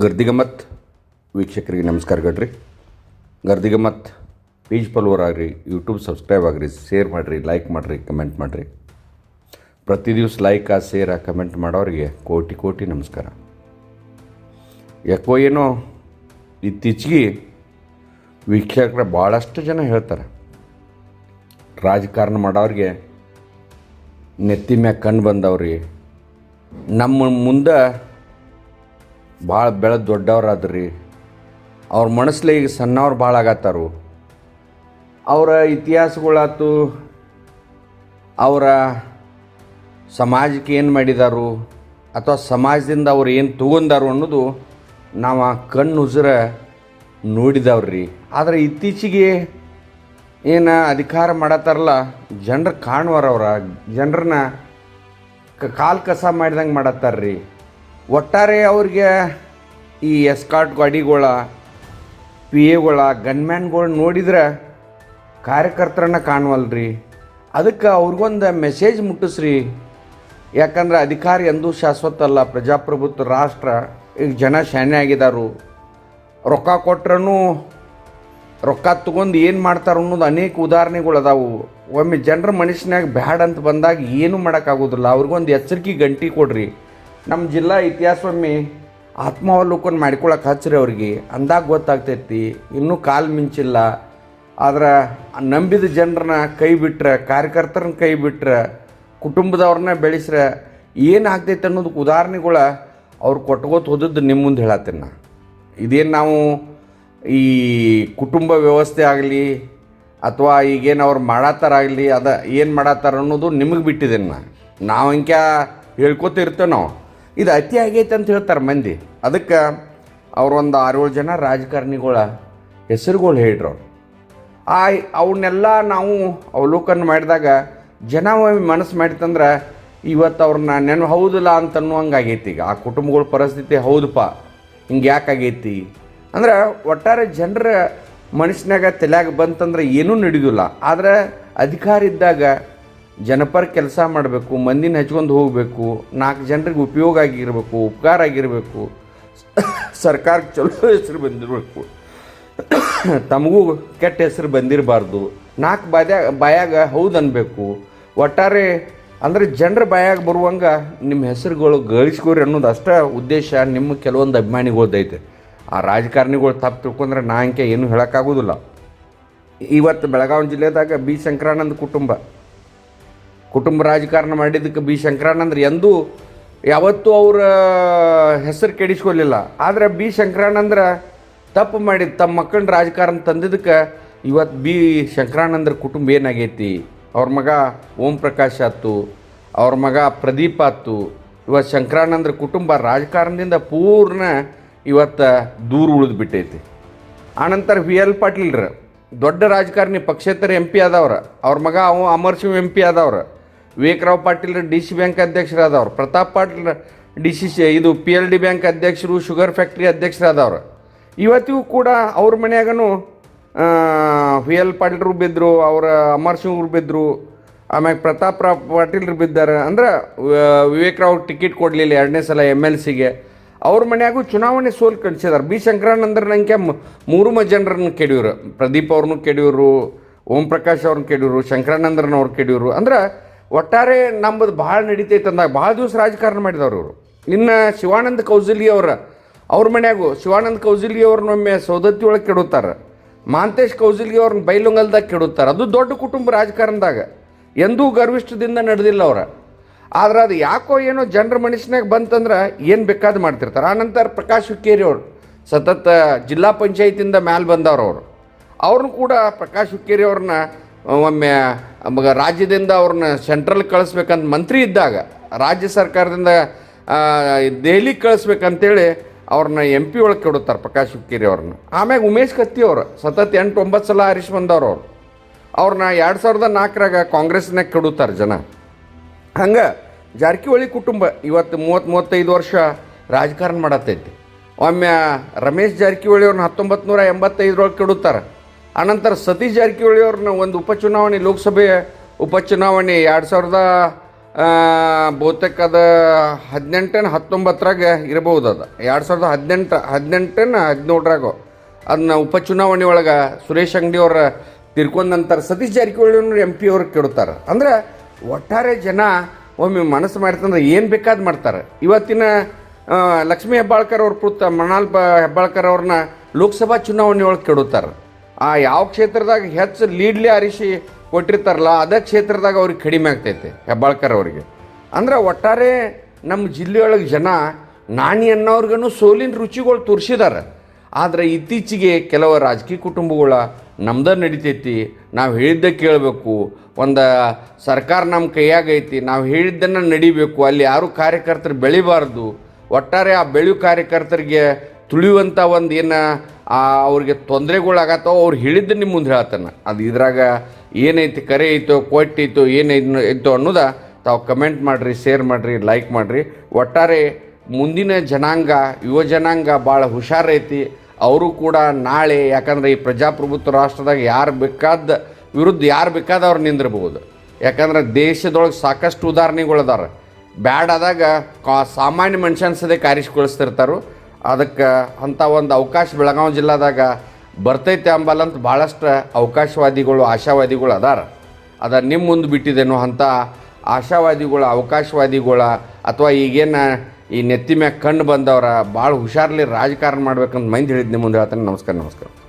ಗರ್ದಿಗಮ್ಮತ್ ವೀಕ್ಷಕರಿಗೆ ನಮಸ್ಕಾರ ಗಡ್ರಿ. ಗರ್ದಿಗಮ್ಮತ್ ಪೇಜ್ ಫಾಲೋವರ್ ಆಗಿರಿ ಯೂಟ್ಯೂಬ್ ಸಬ್ಸ್ಕ್ರೈಬ್ ಆಗ್ರಿ ಶೇರ್ ಮಾಡಿರಿ ಲೈಕ್ ಮಾಡಿರಿ ಕಮೆಂಟ್ ಮಾಡಿರಿ. ಪ್ರತಿ ದಿವಸ ಲೈಕ್ ಆ ಶೇರ್ ಆ ಕಮೆಂಟ್ ಮಾಡೋರಿಗೆ ಕೋಟಿ ಕೋಟಿ ನಮಸ್ಕಾರ. ಯಾಕೋ ಏನೋ ಇತ್ತೀಚೆಗೆ ವೀಕ್ಷಕರ ಭಾಳಷ್ಟು ಜನ ಹೇಳ್ತಾರೆ. ರಾಜಕಾರಣ ಮಾಡೋರಿಗೆ ನೆತ್ತಿ ಮ್ಯಾಗ ಕಣ್ಣು ಬಂದವ್ರಿ. ನಮ್ಮ ಮುಂದೆ ಭಾಳ ಬೆಳೆದು ದೊಡ್ಡವ್ರಾದ್ರಿ. ಅವ್ರ ಮನಸ್ಸಲ್ಲಿ ಈಗ ಸಣ್ಣವ್ರು ಭಾಳ ಆಗತ್ತಾರು. ಅವರ ಇತಿಹಾಸಗಳಾತು ಅವರ ಸಮಾಜಕ್ಕೆ ಏನು ಮಾಡಿದಾರು ಅಥವಾ ಸಮಾಜದಿಂದ ಅವ್ರು ಏನು ತೊಗೊಂಡಾರು ಅನ್ನೋದು ನಾವು ಕಣ್ಣು ಉಸಿರ ನೋಡಿದವ್ರಿ. ಆದರೆ ಇತ್ತೀಚೆಗೆ ಏನು ಅಧಿಕಾರ ಮಾಡತ್ತಾರಲ್ಲ, ಜನರು ಕಾಣುವಾರವ್ರ, ಜನರನ್ನ ಕಾಲು ಕಸ ಮಾಡಿದಂಗೆ ಮಾಡತ್ತಾರ್ರಿ. ಒಟ್ಟಾರೆ ಅವ್ರಿಗೆ ಈ ಎಸ್ಕಾಟ್ ಗಾಡಿಗಳ ಪಿ ಎಗಳ ಗನ್ಮ್ಯಾನ್ಗಳು ನೋಡಿದ್ರೆ ಕಾರ್ಯಕರ್ತರನ್ನ ಕಾಣವಲ್ರಿ. ಅದಕ್ಕೆ ಅವ್ರಿಗೊಂದು ಮೆಸೇಜ್ ಮುಟ್ಟಿಸ್ರಿ. ಯಾಕಂದ್ರೆ ಅಧಿಕಾರ ಎಂದೂ ಶಾಶ್ವತ ಅಲ್ಲ ಪ್ರಜಾಪ್ರಭುತ್ವ ರಾಷ್ಟ್ರ, ಈಗ ಜನ ಶಾನೆ ಆಗಿದಾರು. ರೊಕ್ಕ ಕೊಟ್ರೂ ರೊಕ್ಕ ತೊಗೊಂಡು ಏನು ಮಾಡ್ತಾರೆ ಅನ್ನೋದು ಅನೇಕ ಉದಾಹರಣೆಗಳು ಅದಾವು. ಒಮ್ಮೆ ಜನರ ಮನುಷ್ಯನಾಗ ಬ್ಯಾಡ್ ಅಂತ ಬಂದಾಗ ಏನು ಮಾಡೋಕ್ಕಾಗೋದಿಲ್ಲ. ಅವ್ರಿಗೊಂದು ಎಚ್ಚರಿಕೆ ಗಂಟಿ ಕೊಡ್ರಿ. ನಮ್ಮ ಜಿಲ್ಲಾ ಇತಿಹಾಸವಮ್ಮೆ ಆತ್ಮಾವಲೋಕನ ಮಾಡ್ಕೊಳಕ್ಕೆ ಹಚ್ಚಿರಿ ಅವ್ರಿಗೆ. ಅಂದಾಗ ಗೊತ್ತಾಗ್ತೈತಿ, ಇನ್ನೂ ಕಾಲು ಮಿಂಚಿಲ್ಲ. ಆದ್ರೆ ನಂಬಿದ ಜನರನ್ನ ಕೈ ಬಿಟ್ರೆ, ಕಾರ್ಯಕರ್ತರನ್ನ ಕೈ ಬಿಟ್ರೆ, ಕುಟುಂಬದವ್ರನ್ನ ಬೆಳೆಸ್ರೆ ಏನಾಗ್ತೈತೆ ಅನ್ನೋದಕ್ಕೆ ಉದಾಹರಣೆಗಳ ಅವ್ರು ಕೊಟ್ಕೋತ ಹೋದದ್ದು ನಿಮ್ಮ ಮುಂದೆ ಹೇಳತ್ತೀನಿ ನಾ. ಇದೇನು ನಾವು ಈ ಕುಟುಂಬ ವ್ಯವಸ್ಥೆ ಆಗಲಿ, ಅಥವಾ ಈಗೇನು ಅವ್ರು ಮಾಡತ್ತಾರಾಗಲಿ ಅದ ಏನು ಮಾಡತ್ತಾರ ಅನ್ನೋದು ನಿಮಗೆ ಬಿಟ್ಟಿದ್ದೇನೆ ನಾ. ನಾವು ಅಂಕ್ಯಾ ಹೇಳ್ಕೊತಿರ್ತೇವೆ ನಾವು. ಇದು ಅತಿ ಆಗೈತೆ ಅಂತ ಹೇಳ್ತಾರೆ ಮಂದಿ. ಅದಕ್ಕೆ ಅವ್ರೊಂದು ಆರೇಳು ಜನ ರಾಜಕಾರಣಿಗಳ ಹೆಸರುಗಳು ಹೇಳ್ರು ಅವ್ರು. ಆ ಅವನ್ನೆಲ್ಲ ನಾವು ಅವಲೋಕನ ಮಾಡಿದಾಗ ಜನ ಮನಸ್ಸು ಮಾಡಿತಂದ್ರೆ ಇವತ್ತು ಅವ್ರನ್ನ ನೆನ ಹೌದಿಲ್ಲ ಅಂತ ಆಗೈತಿ ಈಗ. ಆ ಕುಟುಂಬಗಳ ಪರಿಸ್ಥಿತಿ ಹೌದಪ್ಪ. ಹಿಂಗೆ ಯಾಕಾಗೈತಿ ಅಂದ್ರೆ ಒಟ್ಟಾರೆ ಜನರ ಮನುಷ್ಯನಾಗ ತಲೆಯಾಗ ಬಂತಂದ್ರೆ ಏನೂ ನಡೆಯೋದಿಲ್ಲ ಆದರೆ ಅಧಿಕಾರ ಇದ್ದಾಗ ಜನಪರ ಕೆಲಸ ಮಾಡಬೇಕು, ಮಂದಿನ ಹಚ್ಕೊಂಡು ಹೋಗಬೇಕು, ನಾಲ್ಕು ಜನರಿಗೆ ಉಪಯೋಗ ಆಗಿರಬೇಕು, ಉಪಕಾರ ಆಗಿರಬೇಕು ಸರ್ಕಾರಕ್ಕೆ ಚಲೋ ಹೆಸರು ಬಂದಿರಬೇಕು. ತಮಗೂ ಕೆಟ್ಟ ಹೆಸರು ಬಂದಿರಬಾರ್ದು. ನಾಲ್ಕು ಬಾದ್ಯಾಗ ಬಾಯಾಗ ಹೌದು ಅನ್ಬೇಕು. ಒಟ್ಟಾರೆ ಅಂದರೆ ಜನರ ಬಾಯಾಗ ಬರುವಂಗ ನಿಮ್ಮ ಹೆಸರುಗಳು ಗಳಿಸ್ಕೋರಿ ಅನ್ನೋದು ಅಷ್ಟೇ ಉದ್ದೇಶ ನಿಮ್ಮ ಕೆಲವೊಂದು ಅಭಿಮಾನಿಗಳದ್ದೈತೆ ಆ ರಾಜಕಾರಣಿಗಳು ತಪ್ಪು ತಿಳ್ಕೊಂಡ್ರೆ ನಾ ಅಂಕೆ ಏನು ಹೇಳೋಕ್ಕಾಗೋದಿಲ್ಲ. ಇವತ್ತು ಬೆಳಗಾವಿ ಜಿಲ್ಲೆದಾಗ ಬಿ. ಶಂಕರಾನಂದ ಕುಟುಂಬ. ಕುಟುಂಬ ರಾಜಕಾರಣ ಮಾಡಿದ್ದಕ್ಕೆ ಬಿ. ಶಂಕರಾನಂದ್ರ ಎಂದೂ ಯಾವತ್ತೂ ಅವರ ಹೆಸರು ಕೆಡಿಸ್ಕೊಳ್ಳಿಲ್ಲ ಆದರೆ ಬಿ. ಶಂಕರಾನಂದ್ರ ತಪ್ಪು ಮಾಡಿ ತಮ್ಮ ಮಕ್ಕಳನ್ನ ರಾಜಕಾರಣ ತಂದಿದ್ದಕ್ಕೆ ಇವತ್ತು ಬಿ. ಶಂಕರಾನಂದ್ರ ಕುಟುಂಬ ಏನಾಗೈತಿ? ಅವ್ರ ಮಗ ಓಂ ಪ್ರಕಾಶ್ ಆತು ಅವ್ರ ಮಗ ಪ್ರದೀಪ್ ಆತು ಇವತ್ತು ಶಂಕರಾನಂದ್ರ ಕುಟುಂಬ ರಾಜಕಾರಣದಿಂದ ಪೂರ್ಣ ಇವತ್ತು ದೂರ ಉಳಿದು ಬಿಟ್ಟೈತಿ. ಆನಂತರ ವಿ. ಎಲ್. ಪಾಟೀಲ್ರ ದೊಡ್ಡ ರಾಜಕಾರಣಿ ಪಕ್ಷೇತರ ಎಂ ಪಿ ಆದವ್ರ, ಅವ್ರ ಮಗ ಅವ Amar Singh M P ಆದವ್ರ. Vivekrao Patil D C bank ಅಧ್ಯಕ್ಷರಾದವ್ರು. Pratap Patil D C C, ಇದು ಪಿ ಎಲ್ ಡಿ ಬ್ಯಾಂಕ್ ಅಧ್ಯಕ್ಷರು, ಶುಗರ್ ಫ್ಯಾಕ್ಟ್ರಿ ಅಧ್ಯಕ್ಷರಾದವ್ರು. ಇವತ್ತಿಗೂ ಕೂಡ ಅವ್ರ ಮನ್ಯಾಗನು ವಿ ಎಲ್ ಪಾಟೀಲ್ರು ಬಿದ್ದರು ಅವರ ಅಮರ್ ಸಿಂಗ್ರು ಬಿದ್ದರು ಆಮ್ಯಾಗ ಪ್ರತಾಪ್ ರಾವ್ ಪಾಟೀಲ್ರು ಬಿದ್ದಾರೆ. ಅಂದ್ರೆ ವಿವೇಕರಾವ್ ಟಿಕೆಟ್ ಕೊಡಲಿಲ್ಲ ಎರಡನೇ ಸಲ ಎಂ ಎಲ್ ಸಿಗೆ. ಅವ್ರ ಮನೆಯಾಗೂ ಚುನಾವಣೆ ಸೋಲು ಕಳಿಸಿದಾರೆ. ಬಿ ಶಂಕರಾನಂದ್ರ ನಂಗೆ ಮೂರು ಜನರನ್ನು ಕೆಡಿಯೋರು. ಪ್ರದೀಪ್ ಅವ್ರನ್ನೂ ಕೆಡಿಯೋರು, ಓಂ ಪ್ರಕಾಶ್ ಅವ್ರನ್ನ ಕೆಡಿಯೋರು, ಶಂಕರಾನಂದ್ರನ್ನ ಅವ್ರು ಕೆಡಿಯೋರು. ಅಂದ್ರೆ ಒಟ್ಟಾರೆ ನಮ್ಮದು ಭಾಳ ನಡೀತೈತೆ ಅಂದಾಗ ಭಾಳ ದಿವಸ ರಾಜಕಾರಣ ಮಾಡಿದವರು ಅವರು ಇನ್ನು ಶಿವಾನಂದ ಕೌಜಲಿ ಅವರ, ಅವ್ರ ಮನ್ಯಾಗು ಶಿವಾನಂದ ಕೌಜಲಿ ಅವ್ರನ್ನೊಮ್ಮೆ ಸೌದತ್ತಿ ಒಳಗೆ ಕೆಡುತ್ತಾರೆ ಮಾಂತೇಶ್ ಕೌಜಲಿ ಅವ್ರನ್ನ ಬೈಲುಂಗಲ್ದಾಗ ಕೆಡುತ್ತಾರೆ ಅದು ದೊಡ್ಡ ಕುಟುಂಬ ರಾಜಕಾರಣದಾಗ. ಎಂದೂ ಗರ್ವಿಷ್ಠದಿಂದ ನಡೆದಿಲ್ಲ ಅವ್ರ. ಆದ್ರೆ ಅದು ಯಾಕೋ ಏನೋ ಜನರ ಮನುಷ್ಯನಾಗ ಬಂತಂದ್ರೆ ಏನು ಬೇಕಾದ ಮಾಡ್ತಿರ್ತಾರೆ. ಆನಂತರ ಪ್ರಕಾಶ್ ಹುಕ್ಕೇರಿ ಅವರು, ಸತತ ಜಿಲ್ಲಾ ಪಂಚಾಯತಿಂದ ಮ್ಯಾಲೆ ಬಂದವ್ರು ಅವರು. ಅವ್ರನ್ನ ಕೂಡ ಪ್ರಕಾಶ್ ಹುಕ್ಕೇರಿ ಅವ್ರನ್ನ ಒಮ್ಮೆ ಮಗ ರಾಜ್ಯದಿಂದ ಅವ್ರನ್ನ ಸೆಂಟ್ರಲ್ ಕಳಿಸ್ಬೇಕಂತ ಮಂತ್ರಿ ಇದ್ದಾಗ, ರಾಜ್ಯ ಸರ್ಕಾರದಿಂದ ದೆಹಲಿಗೆ ಕಳಿಸ್ಬೇಕಂತೇಳಿ ಅವ್ರನ್ನ ಎಂ ಪಿ ಒಳಗೆ ಕೆಡುತ್ತಾರೆ ಪ್ರಕಾಶ್ ಹುಕ್ಕೇರಿ ಅವ್ರನ್ನ. ಆಮ್ಯಾಗ ಉಮೇಶ್ ಕತ್ತಿ ಅವರು, ಸತತ್ ಎಂಟು ಒಂಬತ್ತು ಸಲ ಹರೀಶ್ ಬಂದವ್ರು ಅವರು. ಅವ್ರನ್ನ ಎರಡು ಸಾವಿರದ ನಾಲ್ಕರಾಗ ಕಾಂಗ್ರೆಸ್ನಾಗ ಕೆಡುತ್ತಾರೆ ಜನ. ಹಂಗೆ ಜಾರಕಿಹೊಳಿ ಕುಟುಂಬ ಇವತ್ತು ಮೂವತ್ತು ಮೂವತ್ತೈದು ವರ್ಷ ರಾಜಕಾರಣ ಮಾಡತ್ತೈತಿ ಒಮ್ಮೆ ರಮೇಶ್ ಜಾರಕಿಹೊಳಿ ಅವ್ರನ್ನ ಹತ್ತೊಂಬತ್ತು ನೂರ ಎಂಬತ್ತೈದರೊಳಗೆ ಕೆಡುತ್ತಾರೆ. ಅನಂತರ ಸತೀಶ್ ಜಾರಕಿಹೊಳಿ ಅವ್ರನ್ನ ಒಂದು ಉಪಚುನಾವಣೆ, ಲೋಕಸಭೆ ಉಪಚುನಾವಣೆ ಎರಡು ಸಾವಿರದ ಬಹುತೇಕದ ಹದಿನೆಂಟನ ಹತ್ತೊಂಬತ್ತರಾಗ ಇರಬಹುದು ಅದು ಎರಡು ಸಾವಿರದ ಹದಿನೆಂಟು, ಹದಿನೆಂಟನ ಹದಿನೇಳರಾಗ ಅದನ್ನ ಉಪಚುನಾವಣೆ ಒಳಗೆ ಸುರೇಶ್ ಅಂಗಡಿ ಅವರ ತಿರ್ಕೊಂಡ ನಂತರ ಸತೀಶ್ ಜಾರಕಿಹೊಳಿ ಎಂ ಪಿ ಅವ್ರು ಕೆಡ್ತಾರೆ ಅಂದ್ರೆ ಒಟ್ಟಾರೆ ಜನ ಒಮ್ಮೆ ಮನಸ್ಸು ಮಾಡ್ತಂದ್ರೆ ಏನು ಬೇಕಾದ ಮಾಡ್ತಾರೆ. ಇವತ್ತಿನ ಲಕ್ಷ್ಮೀ ಹೆಬ್ಬಾಳ್ಕರ್ ಅವ್ರ ಪುತ್ರ ಮೃಣಾಲ್ ಹೆಬ್ಬಾಳ್ಕರ್ ಅವ್ರನ್ನ ಲೋಕಸಭಾ ಚುನಾವಣೆ ಒಳಗೆ ಕೆಡುತ್ತಾರೆ. ಆ ಯಾವ ಕ್ಷೇತ್ರದಾಗ ಹೆಚ್ಚು ಲೀಡ್ಲಿ ಆರಿಸಿ ಕೊಟ್ಟಿರ್ತಾರಲ್ಲ, ಅದೇ ಕ್ಷೇತ್ರದಾಗ ಅವ್ರಿಗೆ ಕಡಿಮೆ ಆಗ್ತೈತೆ ಹೆಬ್ಬಾಳ್ಕರ್ ಅವರಿಗೆ. ಅಂದ್ರೆ ಒಟ್ಟಾರೆ ನಮ್ಮ ಜಿಲ್ಲೆಯೊಳಗೆ ಜನ ನಾಣಿ ಅನ್ನೋರ್ಗನು ಸೋಲಿನ ರುಚಿಗಳು ತೋರಿಸಿದಾರೆ. ಆದರೆ ಇತ್ತೀಚೆಗೆ ಕೆಲವು ರಾಜಕೀಯ ಕುಟುಂಬಗಳ ನಮ್ದ ನಡಿತೈತಿ, ನಾವು ಹೇಳಿದ್ದೆ ಕೇಳಬೇಕು, ಒಂದು ಸರ್ಕಾರ ನಮ್ಮ ಕೈಯಾಗೈತಿ ನಾವು ಹೇಳಿದ್ದನ್ನು ನಡಿಬೇಕು, ಅಲ್ಲಿ ಯಾರು ಕಾರ್ಯಕರ್ತರು ಬೆಳಿಬಾರ್ದು, ಒಟ್ಟಾರೆ ಆ ಬೆಳೆಯು ಕಾರ್ಯಕರ್ತರಿಗೆ ತುಳಿಯುವಂಥ ಒಂದು ಏನು ಅವ್ರಿಗೆ ತೊಂದರೆಗಳಾಗತ್ತೋ ಅವ್ರು ಹೇಳಿದ್ದು ನಿಮ್ಮ ಮುಂದೆ ಹೇಳ್ತಾನೆ. ಅದು ಇದ್ರಾಗ ಏನೈತಿ ಕರೆ ಐತೋ ಕೊಟ್ಟೈತೋ ಏನೈನು ಐತೋ ಅನ್ನೋದ ತಾವು ಕಮೆಂಟ್ ಮಾಡಿರಿ ಶೇರ್ ಮಾಡಿರಿ ಲೈಕ್ ಮಾಡಿರಿ. ಒಟ್ಟಾರೆ ಮುಂದಿನ ಜನಾಂಗ, ಯುವ ಜನಾಂಗ ಭಾಳ ಹುಷಾರೈತಿ ಅವರು ಕೂಡ ನಾಳೆ ಯಾಕಂದ್ರೆ ಈ ಪ್ರಜಾಪ್ರಭುತ್ವ ರಾಷ್ಟ್ರದಾಗ ಯಾರು ಬೇಕಾದ ವಿರುದ್ಧ ಯಾರು ಬೇಕಾದವ್ರು ನಿಂದಿರ್ಬೋದು ಯಾಕಂದ್ರೆ ದೇಶದೊಳಗೆ ಸಾಕಷ್ಟು ಉದಾಹರಣೆಗಳದಾರ. ಬ್ಯಾಡಾದಾಗ ಕಾ, ಸಾಮಾನ್ಯ ಮನುಷ್ಯನ ಸದೇ ಕಾರಿಸ್ಕೊಳಿಸ್ತಿರ್ತಾರೋ. ಅದಕ್ಕೆ ಅಂಥ ಒಂದು ಅವಕಾಶ ಬೆಳಗಾವಿ ಜಿಲ್ಲಾದಾಗ ಬರ್ತೈತೆ ಅಂಬಲ್ಲಂತ ಭಾಳಷ್ಟು ಅವಕಾಶವಾದಿಗಳು, ಆಶಾವಾದಿಗಳು ಅದಾರ. ಅದ ನಿಮ್ಮ ಮುಂದೆ ಬಿಟ್ಟಿದ್ದೇನೋ ಅಂಥ ಆಶಾವಾದಿಗಳ, ಅವಕಾಶವಾದಿಗಳ ಅಥವಾ ಈಗೇನು ಈ ನೆತ್ತಿ ಮ್ಯಾಗ ಕಂಡು ಬಂದವರ ಭಾಳ ಹುಷಾರ್ಲಿ ರಾಜಕಾರಣ ಮಾಡ್ಬೇಕಂತ ಮೈಂದ್ ಹೇಳಿದ್ದು ನಿಮ್ಮ ಮುಂದೆ ಹೇಳ್ತಾನೆ. ನಮಸ್ಕಾರ ನಮಸ್ಕಾರ.